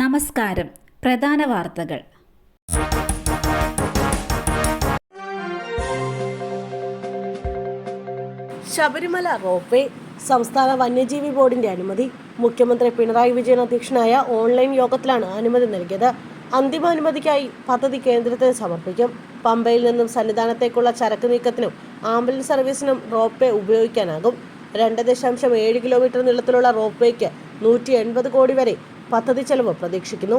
നമസ്കാരം. പ്രധാന വാർത്തകൾ. ശബരിമല റോപ്വേ സംസ്ഥാന വന്യജീവി ബോർഡിന്റെ അനുമതി. മുഖ്യമന്ത്രി പിണറായി വിജയൻ അധ്യക്ഷനായ ഓൺലൈൻ യോഗത്തിലാണ് അനുമതി നൽകിയത്. അന്തിമ അനുമതിക്കായി പദ്ധതി കേന്ദ്രത്തിന് സമർപ്പിക്കും. പമ്പയിൽ നിന്നും സന്നിധാനത്തേക്കുള്ള ചരക്ക് നീക്കത്തിനും ആംബുലൻസ് സർവീസിനും റോപ്വേ ഉപയോഗിക്കാനാകും. രണ്ട് ദശാംശം ഏഴ് കിലോമീറ്റർ നീളത്തിലുള്ള റോപ്വേക്ക് നൂറ്റി എൺപത് കോടി വരെ പദ്ധതി ചെലവ് പ്രതീക്ഷിക്കുന്നു.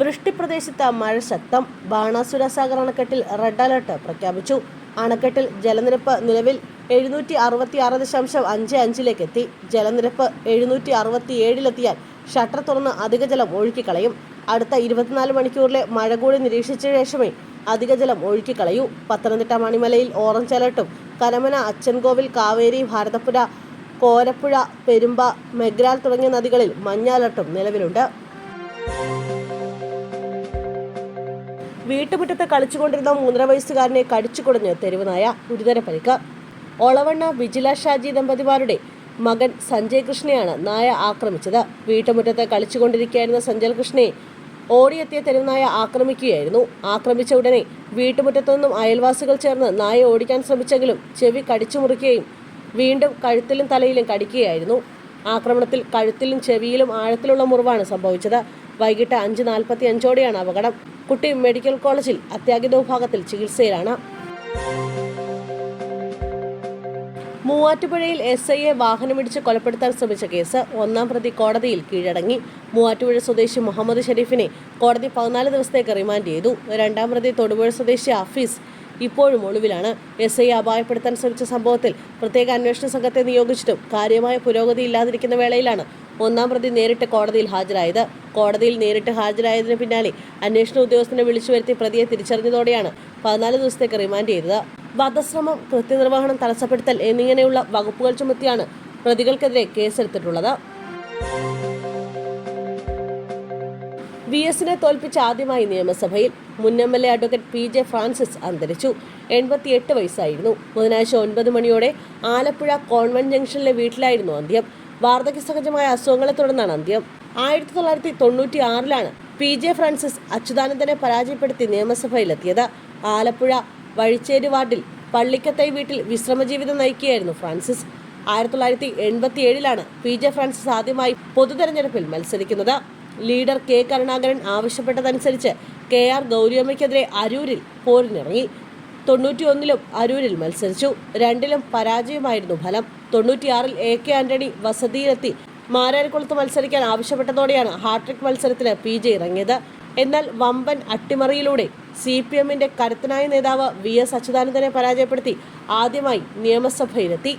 വൃഷ്ടിപ്രദേശത്ത് മഴ ശക്തം. ബാണാസുര സാഗർ അണക്കെട്ടിൽ റെഡ് അലർട്ട് പ്രഖ്യാപിച്ചു. അണക്കെട്ടിൽ ജലനിരപ്പ് നിലവിൽ എഴുന്നൂറ്റി അറുപത്തി ആറ് ദശാംശം അഞ്ച് അഞ്ചിലേക്ക് എത്തി ജലനിരപ്പ് എഴുന്നൂറ്റി അറുപത്തി ഏഴിലെത്തിയാൽ ഷട്ടർ തുറന്ന് അധിക ജലം ഒഴുക്കിക്കളയും. അടുത്ത ഇരുപത്തിനാല് മണിക്കൂറിലെ മഴ കൂടി നിരീക്ഷിച്ച ശേഷമേ അധിക ജലം ഒഴുക്കിക്കളയൂ. പത്തനംതിട്ട മണിമലയിൽ ഓറഞ്ച് അലർട്ടും. കരമന അച്ചൻകോവിൽ കാവേരി ഭാരതപ്പുഴ കോരപ്പുഴ പെരുമ്പ മെഗ്രാൽ തുടങ്ങിയ നദികളിൽ മഞ്ഞ അലർട്ടും നിലവിലുണ്ട്. വീട്ടുമുറ്റത്ത് കളിച്ചുകൊണ്ടിരുന്ന മൂന്നര വയസ്സുകാരനെ കടിച്ചു കുടഞ്ഞ് തെരുവുനായ ഗുരുതര പരിക്ക്. ഒളവണ്ണ വിജില ഷാജി ദമ്പതിമാരുടെ മകൻ സഞ്ജയ് കൃഷ്ണയാണ് നായ ആക്രമിച്ചത്. വീട്ടുമുറ്റത്ത് കളിച്ചുകൊണ്ടിരിക്കുകയായിരുന്ന സഞ്ജയ് കൃഷ്ണയെ ഓടിയെത്തിയ തെരുവുനായ ആക്രമിക്കുകയായിരുന്നു. ആക്രമിച്ച ഉടനെ വീട്ടുമുറ്റത്തു നിന്നും അയൽവാസികൾ ചേർന്ന് നായ ഓടിക്കാൻ ശ്രമിച്ചെങ്കിലും ചെവി കടിച്ചു മുറിക്കുകയും വീണ്ടും കഴുത്തിലും തലയിലും കടിക്കുകയായിരുന്നു. ആക്രമണത്തിൽ കഴുത്തിലും ചെവിയിലും ആഴത്തിലുള്ള മുറിവാണ് സംഭവിച്ചത്. വൈകിട്ട് അഞ്ച് നാൽപ്പത്തി അഞ്ചോടെയാണ് അപകടം. കുട്ടി മെഡിക്കൽ കോളേജിൽ അത്യാഹിത വിഭാഗത്തിൽ ചികിത്സയിലാണ്. മൂവാറ്റുപുഴയിൽ എസ് ഐയെ വാഹനമിടിച്ച് കൊലപ്പെടുത്താൻ ശ്രമിച്ച കേസ് ഒന്നാം പ്രതി കോടതിയിൽ കീഴടങ്ങി. മൂവാറ്റുപുഴ സ്വദേശി മുഹമ്മദ് ഷെരീഫിനെ കോടതി പതിനാല് ദിവസത്തേക്ക് റിമാൻഡ് ചെയ്തു. രണ്ടാം പ്രതി തൊടുപുഴ സ്വദേശി ഹഫീസ് ഇപ്പോഴും ഒളിവിലാണ്. എസ് ഐ അപായപ്പെടുത്താൻ ശ്രമിച്ച സംഭവത്തിൽ പ്രത്യേക അന്വേഷണ സംഘത്തെ നിയോഗിച്ചിട്ടും കാര്യമായ പുരോഗതി ഇല്ലാതിരിക്കുന്ന വേളയിലാണ് ഒന്നാം പ്രതി നേരിട്ട് കോടതിയിൽ ഹാജരായത്. കോടതിയിൽ നേരിട്ട് ഹാജരായതിനു പിന്നാലെ അന്വേഷണ ഉദ്യോഗസ്ഥനെ വിളിച്ചു വരുത്തി പ്രതിയെ തിരിച്ചറിഞ്ഞതോടെയാണ് പതിനാല് ദിവസത്തേക്ക് റിമാൻഡ് ചെയ്തത്. വധശ്രമം കൃത്യനിർവഹണം തടസ്സപ്പെടുത്തൽ എന്നിങ്ങനെയുള്ള വകുപ്പുകൾ ചുമത്തിയാണ് പ്രതികൾക്കെതിരെ കേസെടുത്തിട്ടുള്ളത്. വി എസിനെ തോൽപ്പിച്ച ആദ്യമായി നിയമസഭയിൽ മുൻ M L A advocate P J Francis അന്തരിച്ചു. എൺപത്തിയെട്ട് വയസ്സായിരുന്നു. ബുധനാഴ്ച ഒൻപത് മണിയോടെ ആലപ്പുഴ കോൺവെന്റ് ജംഗ്ഷനിലെ വീട്ടിലായിരുന്നു അന്ത്യം. വാർദ്ധക്യ സഹജമായ അസുഖങ്ങളെ തുടർന്നാണ് അന്ത്യം. ആയിരത്തി തൊള്ളായിരത്തി തൊണ്ണൂറ്റി ആറിലാണ് പി ജെ ഫ്രാൻസിസ് അച്യുതാനന്ദനെ പരാജയപ്പെടുത്തി നിയമസഭയിലെത്തിയത്. ആലപ്പുഴ വഴിച്ചേരി വാർഡിൽ പള്ളിക്കത്തൈ വീട്ടിൽ വിശ്രമജീവിതം നയിക്കുകയായിരുന്നു ഫ്രാൻസിസ്. ആയിരത്തി തൊള്ളായിരത്തി എൺപത്തി ഏഴിലാണ് പി ജെ ഫ്രാൻസിസ് ആദ്യമായി പൊതുതെരഞ്ഞെടുപ്പിൽ മത്സരിക്കുന്നത്. ലീഡർ കെ കരുണാകരൻ ആവശ്യപ്പെട്ടതനുസരിച്ച് കെ ആർ ഗൗരിയമ്മയ്ക്കെതിരെ അരൂരിൽ പോരിനിറങ്ങി. തൊണ്ണൂറ്റിയൊന്നിലും അരൂരിൽ മത്സരിച്ചു. രണ്ടിലും പരാജയമായിരുന്നു ഫലം. തൊണ്ണൂറ്റിയാറിൽ എ കെ ആന്റണി വസതിയിലെത്തി മാരാരിക്കുളത്ത് മത്സരിക്കാൻ ആവശ്യപ്പെട്ടതോടെയാണ് ഹാട്രിക് മത്സരത്തിന് പി ജെ ഇറങ്ങിയത്. എന്നാൽ വമ്പൻ അട്ടിമറിയിലൂടെ സി പി എമ്മിന്റെ കരുത്തനായ നേതാവ് വി എസ് അച്യുതാനന്ദനെ പരാജയപ്പെടുത്തി ആദ്യമായി നിയമസഭയിലെത്തി.